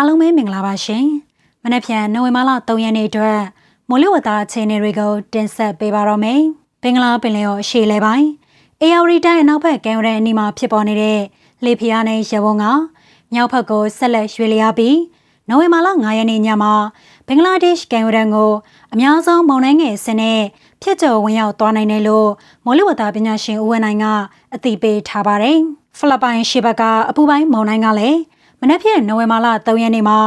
အားလုံးပဲမင်္ဂလာပါရှင်။မနက်ဖြန်နိုဝင်ဘာလ3ရက်နေ့အတွက်မိုးလေဝသအခြေအနေတွေကိုတင်ဆက်ပေးပါတော့မယ်။ဘင်္ဂလားပင်လယ်ော်အရှေ့လဲပိုင်းအေယာဝတီတိုင်းအနောက်ဘက်ကမ်းရိုးတန်းအနီးမှာဖြစ်ပေါ်နေတဲ့လေဖျားနဲ့ရေဝုံကမြောက်ဘက်ကိုဆက်လက်ရွေ့လျားပြီးနိုဝင်ဘာလ9ရက်နေ့ညမှာဘင်္ဂလားဒေ့ရှ်ကမ်းရိုးတန်းကိုအများဆုံးမုန်တိုင်းငယ်ဆင်းနဲ့ဖြစ်ကျော်ဝင်ရောက်သွားနိုင်တယ်လို့မိုးလေဝသပညာရှင်ဦးဝင်းနိုင်ကအသိပေးထားပါတယ်။ဖိလစ်ပိုင်ရှေ့ဘက်ကအပူပိုင်းမုန်တိုင်းကလည်း မနက်ဖြန်နိုဝင်ဘာလ3ရက်နေ့မှာ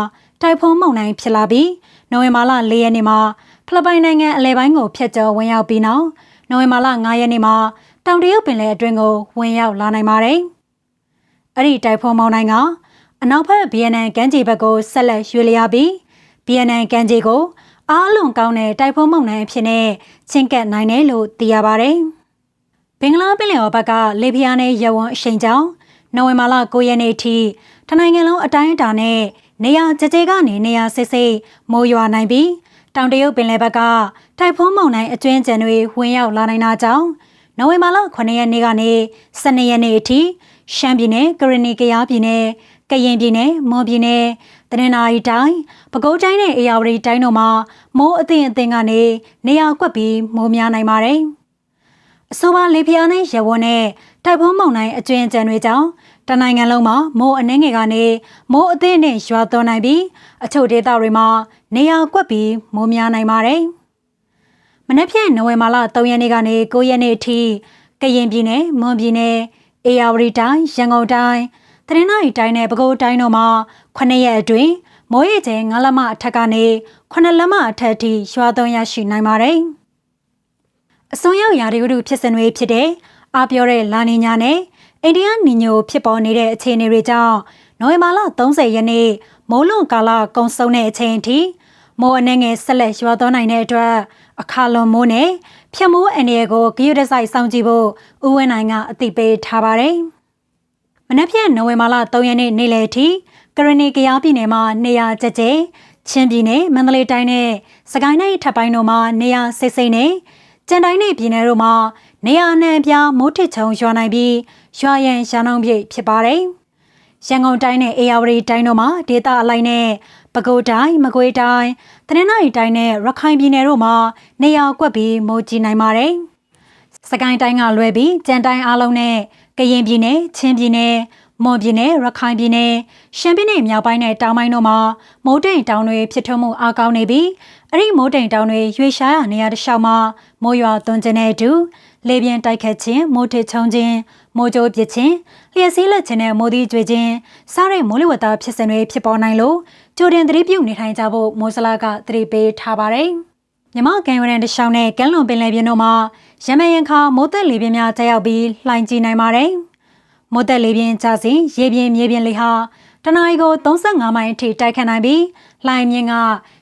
တိုင်ဖုန်းမုန်တိုင်းဖြစ်လာပြီးနိုဝင်ဘာလ4ရက်နေ့မှာဖိလစ်ပိုင်နိုင်ငံအလဲပိုင်းကိုဖျက်ကျော်ဝင်ရောက်ပြီးနောက်နိုဝင်ဘာလ9ရက်နေ့မှာတောင်တရုတ်ပင်လယ်အတွင်းကိုဝင်ရောက်လာနိုင်ပါတယ်။အဲ့ဒီတိုင်ဖုန်းမုန်တိုင်းကအနောက်ဘက်ဗီယက်နမ်ကမ်းခြေဘက်ကိုဆက်လက်ရွေ့လျားပြီးဗီယက်နမ်ကမ်းခြေကိုအားလုံးကောင်းတဲ့တိုင်ဖုန်းမုန်တိုင်းအဖြစ်နဲ့ချင်းကပ်နိုင်တယ်လို့သိရပါတယ်။ဘင်္ဂလားပင်လယ်ော်ဘက်ကလေပြင်းနဲ့ရဝန်းအရှိန်ကြောင့်နိုဝင်ဘာလ9ရက်နေ့ထိ တနိုင်ငံလုံးအတိုင်းအတာနဲ့နေရာကြကြဲကနေနေရာစစ်စစ်မိုးရွာနိုင်ပြီးတောင်တရုတ်ပင်လယ်ဘက်ကတိုင်ဖုန်းမုန်တိုင်းအကျွင်းကျန်တွေဝင်ရောက်လာနိုင်တာကြောင့်နိုဝင်ဘာလ9ရက်နေ့ကနေ12ရက်နေ့အထိရှမ်းပြည်နယ်ကရင်နီကယားပြည်နယ်ကရင်ပြည်နယ်မွန်ပြည်နယ်တနင်္သာရီတိုင်းပဲခူးတိုင်းနဲ့အေရဝတီတိုင်းတို့မှာမိုးအသင်အသင်ကနေနေရာကွက်ပြီးမိုးများနိုင်ပါတယ်။ အဆိုပါလေဖျားနဲ့ရဝန်းနဲ့တိုက်ဖုံးမုန်တိုင်းအကျွင်းအကျန်တွေကြောင့်တနိုင်ငံလုံးမှာမိုးအနှဲငယ်ကနေမိုးအသင့်နဲ့ရွာသွန်းနိုင်ပြီးအချို့ဒေသတွေမှာနေရာကွက်ပြီးမိုးများနိုင်ပါတယ်။မနေ့ဖြန်နိုဝင်ဘာလ3ရက်နေ့ကနေ9ရက်နေ့အထိကရင်ပြည်နယ်မွန်ပြည်နယ်အေရဝတီတိုင်းရန်ကုန်တိုင်းတရင်းနိုင်တိုင်းနဲ့ပဲခူးတိုင်းတို့မှာ9ရက်အတွင်းမိုးရေချိန်9လက်မအထက်ကနေ9လက်မအထက်ထိရွာသွန်းရရှိနိုင်ပါတယ်။ အစွန်ရောက်ရာတွေဖြစ်စဉ်တွေဖြစ်တဲ့အားပြောတဲ့လာနီညာနဲ့အိန္ဒိယနီညိုဖြစ်ပေါ်နေတဲ့အခြေအနေတွေကြောင့်နိုဝင်ဘာလ30ရက်နေ့မိုးလွန်ကာလကုံဆုံးတဲ့အချိန်အထိမိုးအနေငယ်ဆက်လက်ရွာသွန်းနိုင်တဲ့အတွက်အခါလွန်မိုးနဲ့ဖြတ်မိုးအနေကိုဂရုတစိုက်စောင့်ကြည့်ဖို့ဦးဝင်းနိုင်ကအသိပေးထားပါတယ်။မနက်ဖြန်နိုဝင်ဘာလ3ရက်နေ့နေ့လယ်အထိကရဏီကရားပြည်နယ်မှာနေရာကျကျချင်းပြည်နယ်မန္တလေးတိုင်းနဲ့စကိုင်းတိုင်းထပ်ပိုင်းတို့မှာနေရာစိတ်စိတ်နဲ့ ကြံတိုင်းနယ်ပြည်နယ်တို့မှာနေရာနှံပြားမိုးထစ်ချုံရွာနိုင်ပြီးရွာရန်ရန်နှုံပြည့်ဖြစ်ပါတယ်။ရန်ကုန်တိုင်းနဲ့အေရဝတီတိုင်းတို့မှာဒေသအလိုက်နဲ့ပဲခူးတိုင်းမကွေးတိုင်းတနင်္သာရီတိုင်းနဲ့ရခိုင်ပြည်နယ်တို့မှာနေရာကွက်ပြီးမိုးကြီးနိုင်ပါတယ်။စကိုင်းတိုင်းကလွဲပြီးကြံတိုင်းအားလုံးနဲ့ကရင်ပြည်နယ်ချင်းပြည်နယ် မွန်ပြည်နယ်ရခိုင်ပြည်နယ်ရှမ်းပြည်နယ်မြောက်ပိုင်းနဲ့တောင်ပိုင်းတို့မှာမိုးတိမ်တောင်တွေဖြစ်ထွန်းမှုအားကောင်းနေပြီးအဲ့ဒီမိုးတိမ်တောင်တွေရွေရှားရနေရတဲ့ရှောင်းမှာမိုးရွာသွန်းခြင်းနဲ့အတူလေပြင်းတိုက်ခတ်ခြင်းမိုးထစ်ချုံခြင်းမိုးကြိုးပစ်ခြင်းလျှက်စီးလက်ခြင်းနဲ့မိုးသီးကြွေခြင်းစားတဲ့မိုးလေဝသဖြစ်စဉ်တွေဖြစ်ပေါ်နိုင်လို့ကြိုတင်သတိပြုနေထိုင်ကြဖို့မိုးစလာကသတိပေးထားပါတယ်။မြမကန်ရန်တရှောင်းနဲ့ကမ်းလွန်ပင်လယ်ပြင်တို့မှာရမယန်ခါမိုးသက်လေပြင်းများတက်ရောက်ပြီးလှိုင်းကြီးနိုင်ပါတယ်။ မိုးသက်လေပြင်းကျစဉ်ရေပြင်းမြေပြင်းလေဟာတနအီကို35မိုင်အထိတိုက်ခတ်နိုင်ပြီးလှိုင်းမြင့်က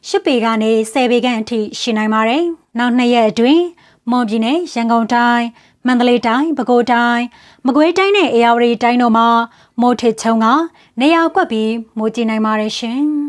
10ပေကနေ10ပေခန့်အထိရှိနိုင်ပါတယ်။နောက်နှစ်ရက်အတွင်းမွန်ပြည်နယ်ရန်ကုန်တိုင်းမန္တလေးတိုင်းပဲခူးတိုင်းမကွေးတိုင်းနဲ့အေရဝတီတိုင်းတို့မှာမိုးထစ်ချုံကနေရာကွက်ပြီးမိုးကြီးနိုင်ပါတယ်ရှင်။